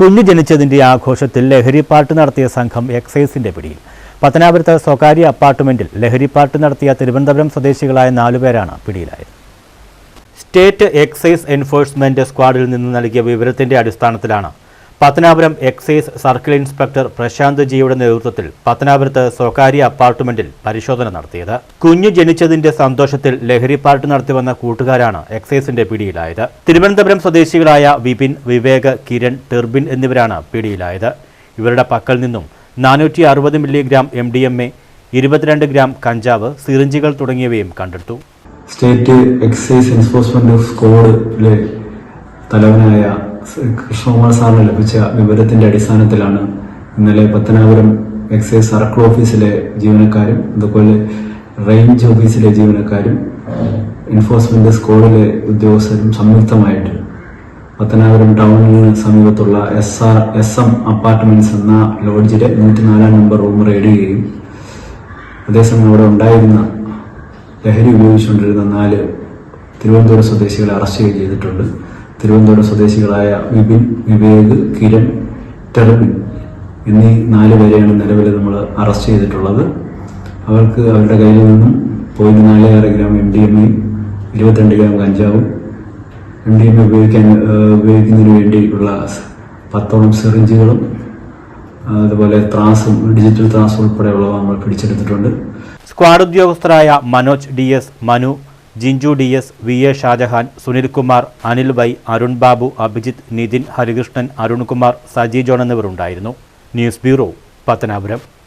കുഞ്ഞു ജനിച്ചതിന്റെ ആഘോഷത്തിൽ ലഹരിപ്പാട്ട് നടത്തിയ സംഘം എക്സൈസിന്റെ പിടിയിൽ. പത്തനാപുരത്തെ സ്വകാര്യ അപ്പാർട്ട്മെന്റിൽ ലഹരിപ്പാട്ട് നടത്തിയ തിരുവനന്തപുരം സ്വദേശികളായ നാലുപേരാണ് പിടിയിലായത്. സ്റ്റേറ്റ് എക്സൈസ് എൻഫോഴ്സ്മെന്റ് സ്ക്വാഡിൽ നിന്ന് നൽകിയ വിവരത്തിന്റെ അടിസ്ഥാനത്തിലാണ് Pathanapuram excise circle inspector Prashanth ജിയുടെ നേതൃത്വത്തിൽ പത്തനാപുരത്ത് സ്വകാര്യ അപ്പാർട്ട്മെന്റിൽ പരിശോധന നടത്തിയത്. കുഞ്ഞു ജനിച്ചതിന്റെ സന്തോഷത്തിൽ ലഹരി പാർട്ട് നടത്തിവന്ന കൂട്ടുകാരാണ് എക്സൈസിന്റെ പിടിയിലായത്. തിരുവനന്തപുരം സ്വദേശികളായ വിപിൻ വിവേക് കിരൺ ടെർബിൻ എന്നിവരാണ് പിടിയിലായത്. ഇവരുടെ പക്കൽ നിന്നും നാനൂറ്റി അറുപത് milligram M D M A ഇരുപത്തിരണ്ട് ഗ്രാം കഞ്ചാവ് സിറിഞ്ചുകൾ തുടങ്ങിയവയും കണ്ടെടുത്തു. സ്റ്റേറ്റ് എക്സൈസ് എൻഫോഴ്സ്മെന്റ് സ്ക്വാഡിലെ തലവനായ കൃഷ്ണകുമാർ സാറിന് ലഭിച്ച വിവരത്തിന്റെ അടിസ്ഥാനത്തിലാണ് ഇന്നലെ പത്തനാപുരം എക്സൈസ് സർക്കിൾ ഓഫീസിലെ ജീവനക്കാരും അതുപോലെ റേഞ്ച് ഓഫീസിലെ ജീവനക്കാരും എൻഫോഴ്സ്മെന്റ് സ്കോഡിലെ ഉദ്യോഗസ്ഥരും സംയുക്തമായിട്ട് പത്തനാപുരം ടൗണിന് സമീപത്തുള്ള S R S M apartments എന്ന ലോഡ്ജിലെ നൂറ്റിനാലാം നമ്പർ റൂം റെയ്ഡ് ചെയ്യുകയും അതേസമയം അവിടെ ഉണ്ടായിരുന്ന ലഹരി ഉപയോഗിച്ചുകൊണ്ടിരുന്ന നാല് തിരുവനന്തപുരം സ്വദേശികളെ അറസ്റ്റ് ചെയ്യുകയും ചെയ്തിട്ടുണ്ട്. തിരുവനന്തപുരം സ്വദേശികളായ വിപിൻ വിവേക് കിരൺ ടെർബിൻ എന്നീ നാല് പേരെയാണ് നിലവിൽ നമ്മൾ അറസ്റ്റ് ചെയ്തിട്ടുള്ളത്. അവർക്ക് അവരുടെ കയ്യിൽ നിന്നും പോയിന്റ് നാല് ആറ് ഗ്രാം എം ഡി എം എയും ഇരുപത്തിരണ്ട് ഗ്രാം കഞ്ചാവും എം ഡി എം എ ഉപയോഗിക്കാൻ ഉപയോഗിക്കുന്നതിന് വേണ്ടിയിട്ടുള്ള പത്തോളം സിറിഞ്ചുകളും അതുപോലെ ത്രാസും ഡിജിറ്റൽ ത്രാസും ഉൾപ്പെടെയുള്ളവ നമ്മൾ പിടിച്ചെടുത്തിട്ടുണ്ട്. Squad ഉദ്യോഗസ്ഥരായ Manoj D S Manu Jinju D S V A Shajahan Sunilkumar Anil Y Arun Babu Abhijith Nithin Harikrishnan Arunkumar Saji John എന്നിവരുണ്ടായിരുന്നു. News bureau Pathanapuram.